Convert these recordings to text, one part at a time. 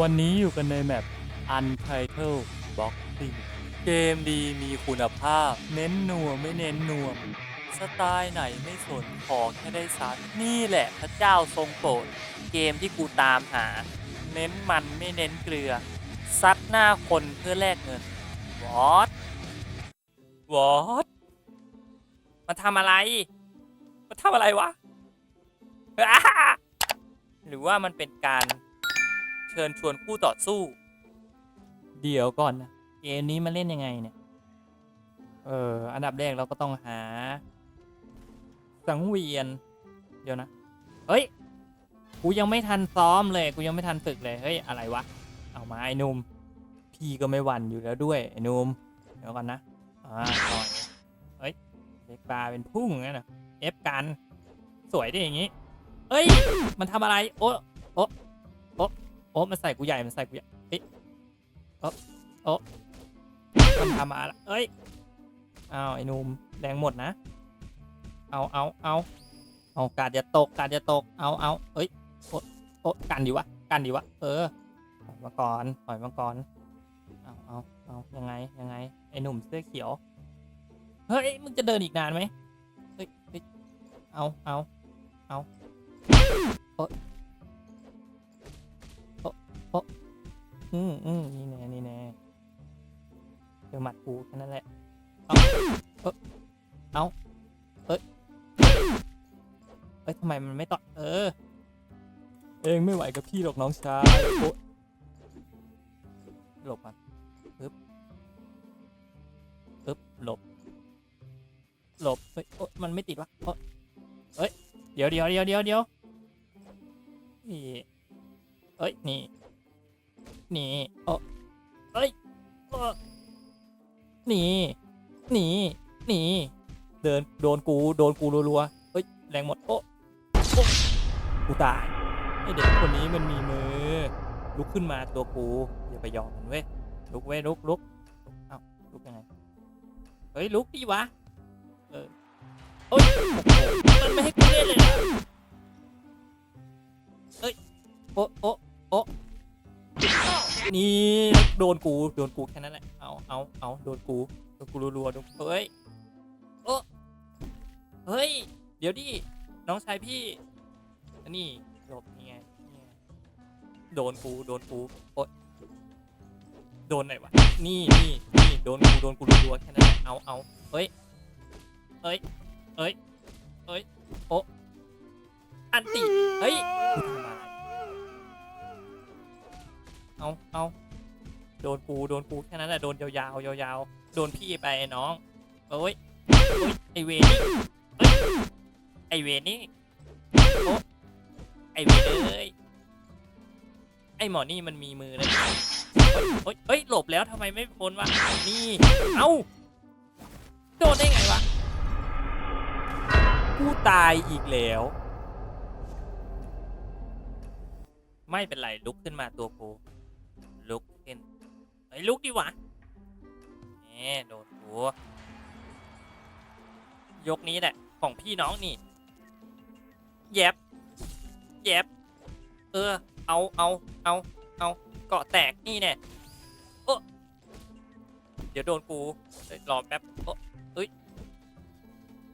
วันนี้อยู่กันในแมป Untitled Boxing เกมดีมีคุณภาพ เน้นนัวไม่เน้นนวม สไตล์ไหนไม่สนขอแค่ได้ซัดนี่แหละพระเจ้าทรงโปรด เกมที่กูตามหา เน้นมันไม่เน้นเกลือ ซัดหน้าคนเพื่อแลกเงินวอตวอตมาทำอะไร มาทำอะไรวะ หรือว่ามันเป็นการ เชิญชวนคู่ต่อสู้ เดี๋ยวก่อนนะเกมนี้มาเล่นยังไงเนี่ย เออ อันดับแรกเราก็ต้องหา สังเวียน เดี๋ยวนะ เฮ้ย กูยังไม่ทันซ้อมเลย กูยังไม่ทันฝึกเลย เฮ้ย อะไรวะ เอามาไอ้นุ่ม พี่ก็ไม่หวั่นอยู่แล้วด้วยไอ้นุ่ม เดี๋ยวก่อนนะ อ่าก่อนเฮ้ยเด็กปลาเป็นพุ่งงั้นนะเอฟกัน สวยดิอย่างงี้ เอ้ย มันทำอะไร โอ้โอ้โอ้ โอ้มันใส่กูใหญ่ มันใส่กูใหญ่เอ้ยโอ้โอ้มันทำอะไรเอ้ยอ้าวไอ้หนุ่มแรงหมดนะ เอาเอาเอาเอาการอย่าตกการอย่าตก เอาเอาเอ้ยโอ้โอ้กันดีวะ กันดีวะ เออถอยมาก่อนถอยมาก่อนเอาเอาเอายังไง ยังไง ไอ้หนุ่มเสื้อเขียว เฮ้ย มึงจะเดินอีกนานไหมเฮ้ยเฮ้ยเอาเอาเอาโอ อืมอืมนี่แน่นี่แน่เจอหมัดกูแค่นั้นแหละ เอาเออเอาเอ้ยเอ้ยทำไมมันไม่ต่อเออ เองไม่ไหวกับพี่หรอกน้องชายโอ๊ะหลบมันปึ๊บปึ๊บหลบ หลบเฮ้ยโอ๊ะมันไม่ติดวะโอ๊ะเฮ้ยเดี๋ยวเดี๋ยวเดี๋ยวเดี๋ยวเดี๋ยวนี่เอ้ยนี่ นี่โอ้เอ้ยโอ้นี่นี่นี่เดินโดนกูโดนกูรัวๆเฮ้ยแรงหมดโอ้โอ้กูตายไอเด็กคนนี้มันมีมือ ลุกขึ้นมาตัวกูอย่าไปยอมมันเว้ยลุกเว้ยลุกลุกเอ้าลุกยังไงเฮ้ยลุกดิวะเออโอ้ยมันไม่ให้กูเล่นเลยเหรอเอ้ยโอะโอะโอะ นี่โดนกูโดนกูแค่นั้นแหละเอาเอาเอาโดนกูโดนกูรัวๆโดนเฮ้ยโอะเฮ้ย เดี๋ยวดิน้องชายพี่อันนี้หลบนี่ไงนี่ไงโดนกูโดนกูโอ๊ยโดนไหนวะนี่นี่นี่โดนกูโดนกูรัวๆแค่นั้นแหละเอาเอาเฮ้ยเอ้ยเอ้ยเอ้ยโอะอันติเฮ้ยกูทำอะไร เอาเอาโดนกูโดนกูแค่นั้นแหละโดนยาวๆยาวๆโดนพี่ไปไอ้น้องเอ้ยเอ้ยไอเวนี่ไอเวนี่โอะไอเวเอ้ยไอหมอนี่มันมีมือเลยเฮ้ยเฮ้ยหลบแล้วทำไมไม่พ้นวะนี่เอ้าโดนได้ไงวะกูตายอีกแล้ว ไม่เป็นไรลุกขึ้นมาตัวกูลุกขึ้น ไอ้ลุกดิวะแหมโดนกูยกนี้แหละ ของพี่น้องนี่ แยบแยบเออ เอาเอาเอาเอาเกาะแตกนี่แน่โอะเดี๋ยวโดนกูรอแป๊บโอะเอ้ย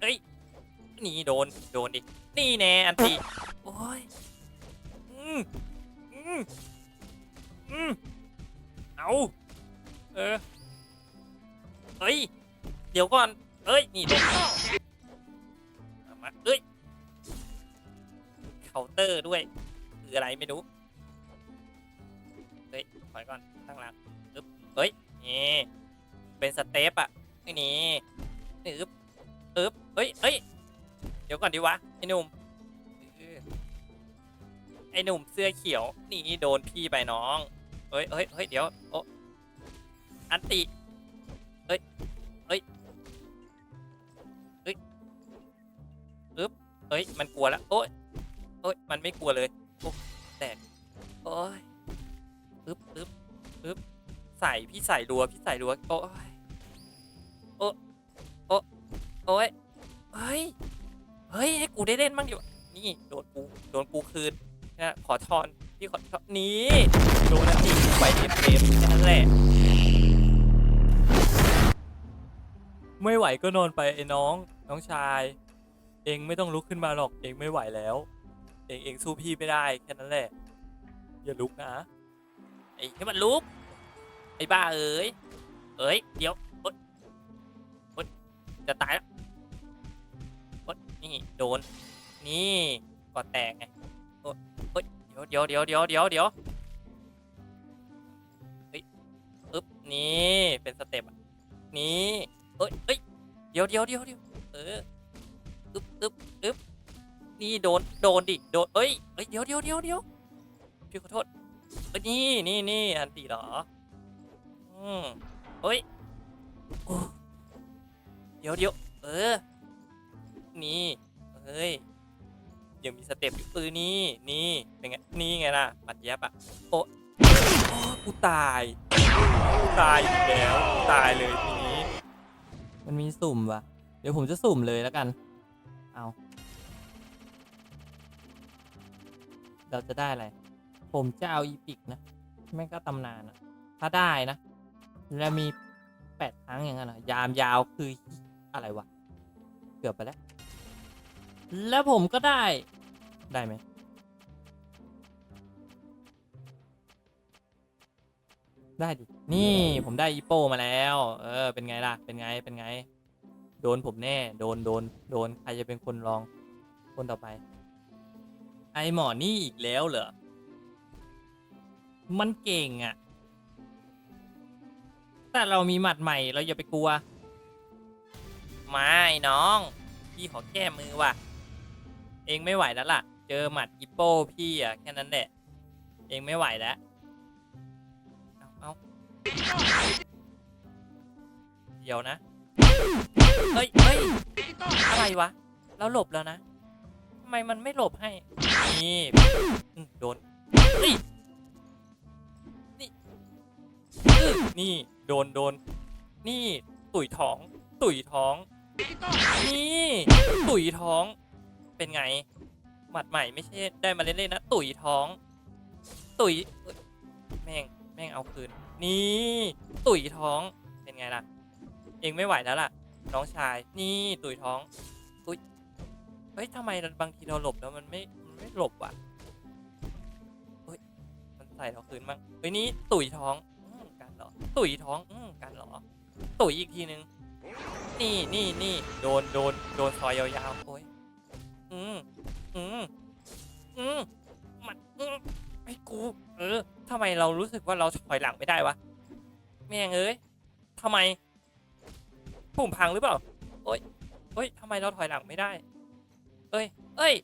เอ้ย นี่โดน โดนดิ นี่แน่อันตีโอ้ย อืมอืมอืมเอา เออ เฮ้ย เดี๋ยวก่อน เอ้ย นี่โดนเอามาเอ้ย เคาน์เตอร์ด้วย คืออะไรไม่รู้ เฮ้ย ถอยก่อนข้งหลังอึ๊บเฮ้ย นี่ เป็นสเตปอะไอ้นี่อึ๊บอึ๊บเฮ้ยเฮ้ย เดี๋ยวก่อนดีวะ ไอ้หนุ่มไอ้หนุ่มเสื้อเขียว นี่โดนพี่ไปน้อง เฮ้ยเฮ้ยเฮ้ยเดี๋ยว โอะ อันติเฮ้ย เฮ้ย เฮ้ยอึ๊บเฮ้ย มันกลัวแล้ว โอ้ยโอ้ย มันไม่กลัวเลยโอ้แตกโอ้ยอึ๊บอึ๊บอึ๊บใส่พี่ใส่รัว พี่ใส่รัว โอ้ยโอ้โอ้โอ้ย เฮ้ย เฮ้ย ให้กูได้เล่นบ้างดิวะนี่ โดนกู โดนกูคืนนะขอทอน พี่ขอทอนนี่ โดนแล้วไหวเต็มเต็มแค่นั้นแหละ ไม่ไหวก็นอนไปไอ้น้อง น้องชาย เองไม่ต้องลุกขึ้นมาหรอกเองไม่ไหวแล้ว เองเองสู้พี่ไม่ได้แค่นั้นแหละ อย่าลุกนะไอ้ให้มันลุกไอ้บ้าเอ๋ยเอ้ยเดี๋ยวโอ๊ยโอ๊ยจะตายแล้วอ๊ยนี่โดน นี่กอดแตกไงโอ๊ยโอ๊ยเดี๋ยวเดี๋ยวเดี๋ยวเดี๋ยวเดี๋ยวเฮ้ยอึ๊บนี่เป็นสเต็ปนี่ เอ้ยเอ้ยเดี๋ยวเดี๋ยวเดี๋ยวเดี๋ยวเอออึ๊บอึ๊บอึ๊บนี่โดนโดนดิโดนเอ้ยเอ้ยเดี๋ยวเดี๋ยวเดี๋ยวเดี๋ยวพี่ขอโทษเอ้ยนี่นี่นี่อันตีเหรออืมเฮ้ยโอ้เดี๋ยวเดี๋ยวเออ นี่เฮ้ยยังมีสเต็ปอยู่เออนี่นี่เป็นไงนี่ไงล่ะปัดแยบอะโอ้กูตายกูตายอีกแล้วกูตายเลยที มันมีสุ่มวะเดี๋ยวผมจะสุ่มเลยแล้วกัน เอาเราจะได้อะไร ผมจะเอาอีพิกนะ ไม่ก็ตำนานอะถ้าได้นะ แล้วมีแปดครั้งอย่างนั้นเหรอยามยาวคืออะไรวะ เกือบไปแล้ว แล้วผมก็ได้ ได้ไหมได้ดิ นี่ผมได้อีโปมาแล้ว เออ เป็นไงล่ะ เป็นไง เป็นไง โดนผมแน่ โดน โดน โดน ใครจะเป็นคนลอง คนต่อไป ไอหมอนี่อีกแล้วเหรอ มันเก่งอะ่ะแต่เรามีหมัดใหม่ เราอย่าไปกลัว ไม่น้อง พี่ขอแก้มือว่ะ เองไม่ไหวแล้วล่ะ เจอหมัดอิปโป้พี่อะแค่นั้นแหละ เองไม่ไหวแล้ว เดี๋ยวนะ เฮ้ยเฮ้ยอะไรวะเราหลบแล้วนะทำไมมันไม่หลบให้ นี่ โดนเฮ้ยอื้อนี่ โดน โดน นี่ ตุ๋ยท้อง ตุ๋ยท้อง นี่ ตุ๋ยท้อง เป็นไง หมัดใหม่ไม่ใช่ ได้มาเล่นๆนะ ตุ๋ยท้อง ตุ๋ย แม่ง แม่งเอาคืน นี่ตุ๋ยท้องเป็นไงล่ะ เองไม่ไหวแล้วล่ะ น้องชาย นี่ตุ๋ยท้องอุ้ยเฮ้ยทำไมบางทีเราหลบแล้วมันไม่มันไม่หลบว่ะเฮ้ยมันใส่เราคืนบ้างเฮ้ยนี่ตุ๋ยท้องอืมกันเหรอ ตุ๋ยท้องอืมกันเหรอ ตุ๋ยอีกทีนึง นี่นี่นี่โดนโดนโดนซอยยาวๆโอ้ยอืมอืมอืมมันอืมไอ้กู เออ ทำไมเรารู้สึกว่าเราถอยหลังไม่ได้วะแม่งเอ้ยทำไมปุ่มพังหรือเปล่าโอ้ยเฮ้ยทำไมเราถอยหลังไม่ได้ เอ้ย เอ้ย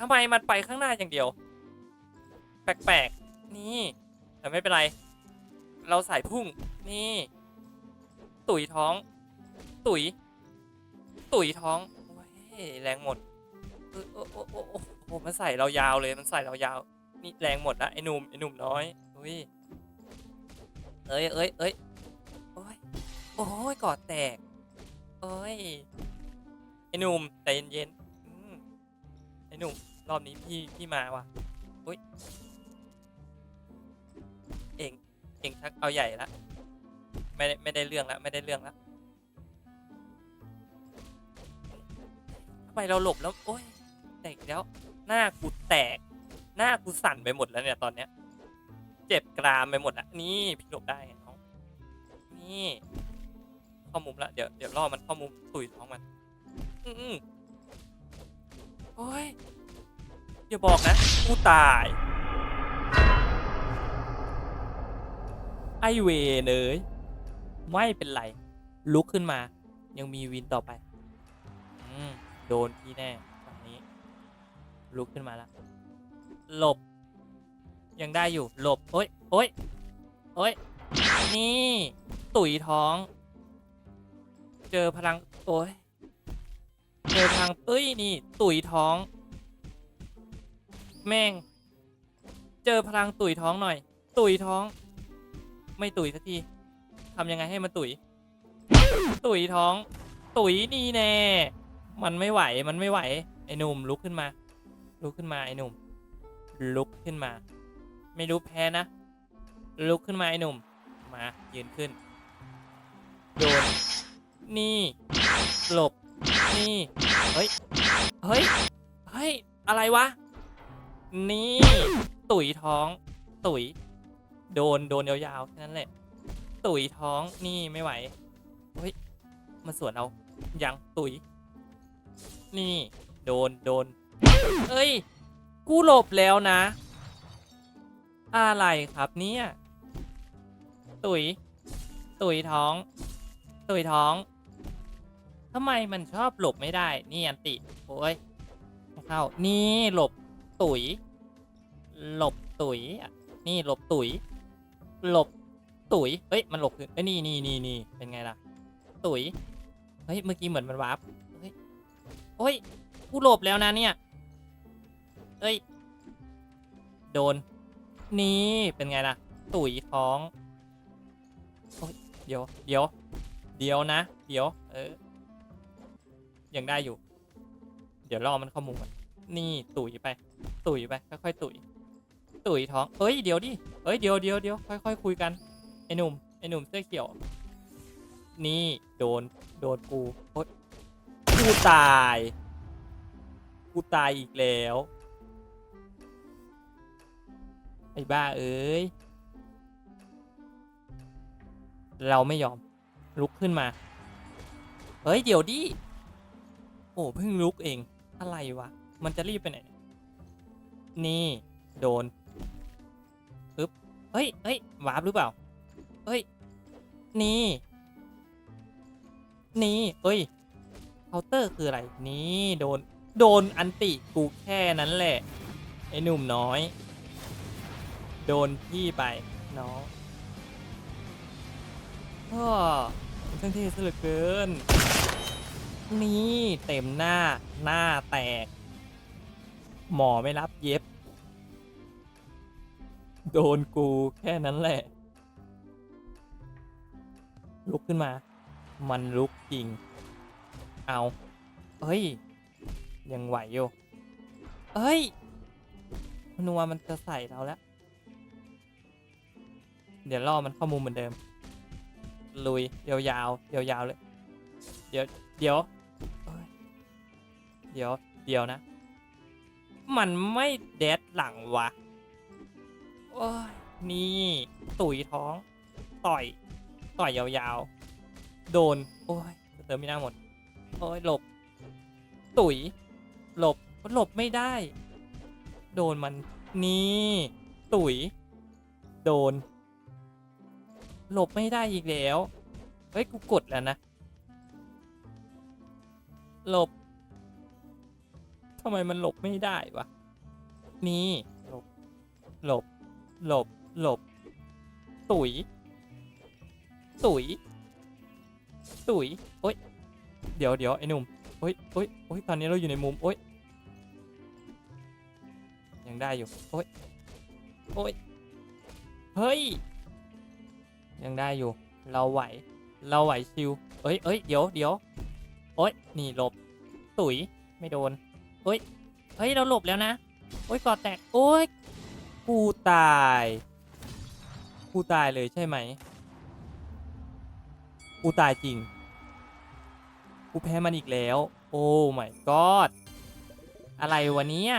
ทำไมมันไปข้างหน้าอย่างเดียว แปลกๆ นี่ แต่ไม่เป็นไร เราใส่พุ่ง นี่ ตุ๋ยท้อง ตุ๋ย ตุ๋ยท้องโอ้ยแรงหมดโอ้โอ้โอ้โอ้โอ้มันใส่เรายาวเลย มันใส่เรายาว นี่แรงหมดละไอ้หนุ่มไอ้หนุ่มน้อยอุ้ยเอ้ยเอ้ยเอ้ยโอ้ยโอ้ยกอดแตกโอ้ยไอ้หนุ่มใจเย็นๆอืมไอ้หนุ่มรอบนี้พี่พี่มาว่ะอุ้ยเองเองชักเอาใหญ่ละไม่ได้ไม่ได้เรื่องละไม่ได้เรื่องละทำไมเราหลบแล้วโอ้ยแตกอีกแล้วหน้ากูแตก หน้ากูสั่นไปหมดแล้วเนี่ยตอนเนี้ย เจ็บกรามไปหมดอะนี่พี่หลบได้น้องนี่เข้ามุมละเดี๋ยวเดี๋ยวล่อมันเข้ามุมตุยท้องมัน อืออโอ้ยอย่าบอกนะกูตายไอเวเนยไม่เป็นไร ลุกขึ้นมา ยังมีวินต่อไป อืมโดนพี่แน่ฝั่งนี้ ลุกขึ้นมาแล้ว หลบ ยังได้อยู่หลบ โอ้ยโอ้ยโอ้ยนี่ ตุ๋ยท้อง เจอพลัง โอ้ยเจอพลังเอ้ยนี่ ตุ๋ยท้อง แม่ง เจอพลังตุ๋ยท้องหน่อย ตุ๋ยท้อง ไม่ตุ๋ยสักทีทำยังไงให้มันตุ๋ย ตุ๋ยท้อง ตุ๋ยนี่แน่ มันไม่ไหว มันไม่ไหว ไอ้หนุ่มลุกขึ้นมา ลุกขึ้นมาไอ้หนุ่ม ลุกขึ้นมา ไม่รู้แพ้นะ ลุกขึ้นมาไอ้หนุ่ม มายืนขึ้น โดน นี่หลบ นี่ เฮ้ย เฮ้ย เฮ้ย อะไรวะ นี่ ตุ๋ยท้อง ตุ๋ย โดน โดนยาวๆแค่นั้นแหละ ตุ๋ยท้อง นี่ไม่ไหว เฮ้ย มาสวนเอายังตุ๋ย นี่ โดน โดน เอ้ย กูหลบแล้วนะ อะไรครับเนี่ย ตุ๋ยตุ๋ยท้อง ตุ๋ยท้องทำไมมันชอบหลบไม่ได้ นี่อันติ โอ้ยเข้า นี่หลบตุ๋ยหลบตุ๋ยนี่หลบตุ๋ยหลบตุ๋ยเฮ้ย มันหลบคือเอ้ยนี่นี่นี่นี่เป็นไงล่ะ ตุ๋ยเฮ้ย เมื่อกี้เหมือนมันวาร์ปเฮ้ย โอ้ย กูหลบแล้วนะเนี่ย เอ้ย โดน นี่เป็นไงล่ะ ตุ๋ยท้องโอ้ยเดี๋ยว เดี๋ยว เดี๋ยวนะ เดี๋ยว เออ ยังได้อยู่ เดี๋ยวรอมันเข้ามุมก่อนนี่ตุ๋ยไป ตุ๋ยไป ค่อยๆตุ๋ย ตุ๋ยท้อง เอ้ย เดี๋ยวดิ เอ้ย เดี๋ยวเดี๋ยวเดี๋ยวค่อยๆคุยกัน ไอ้หนุ่ม ไอ้หนุ่มเสื้อเขียว นี่ โดน โดนกูโอ๊ยกูตาย กูตายอีกแล้ว ไอ้บ้าเอ้ย เราไม่ยอม ลุกขึ้นมา เฮ้ย เดี๋ยวดิ โอ้เพิ่งลุกเอง อะไรวะ มันจะรีบไปไหนนี่ยนี่ โดนปึ๊บเฮ้ยเฮ้ยวาร์ปหรือเปล่า เฮ้ย นี่ นี่เอ้ยเคาน์เตอร์คืออะไร นี่ โดน โดนอันติกูแค่นั้นแหละ ไอ้หนุ่มน้อย โดนพี่ไปน้องก็ช่างเท่ซะเหลือเกิน นี่เต็มหน้าหน้าแตก หมอไม่รับเย็บ โดนกูแค่นั้นแหละ ลุกขึ้นมา มันลุกจริง เอาเฮ้ย ยังไหวอยู่เฮ้ยนัวมันจะใส่เราแล้ว เดี๋ยวล่อมันเข้ามุมเหมือนเดิม ลุยยาวๆยาวๆเลย เดี๋ยวเดี๋ยวเดี๋ยวเดี๋ยวนะ มันไม่แดดหลังวะโอ้ยนี่ตุ๋ยท้อง ต่อย ต่อยยาวๆ โดน โอ้ยเติมไม่น่าหมด โอ้ยหลบ ตุ๋ย หลบหลบไม่ได้ โดนมันนี่ ตุ๋ย โดน หลบไม่ได้อีกแล้ว เฮ้ย กูกดแล้วนะ หลบทำไมมันหลบไม่ได้วะ นี่หลบ หลบ หลบ หลบ ตุ๋ย ตุ๋ย ตุ๋ยโอ๊ย เดี๋ยวเดี๋ยวไอ้หนุ่มโอ๊ยโอ๊ยโอ๊ยตอนนี้เราอยู่ในมุม โอ๊ย ยังได้อยู่ โอ๊ย โอ๊ย เฮ้ย ยังได้อยู่ เราไหว เราไหวชิว เอ้ยเอ้ยเดี๋ยวเดี๋ยวโอ๊ยนี่หลบ ตุ๋ยไม่โดนโอ๊ยเฮ้ย เราหลบแล้วนะ โอ๊ยกอดแตก โอ๊ยกูตาย กูตายเลยใช่ไหม กูตายจริง กูแพ้มันอีกแล้ว โอ้ my god อะไรวะเนี้ย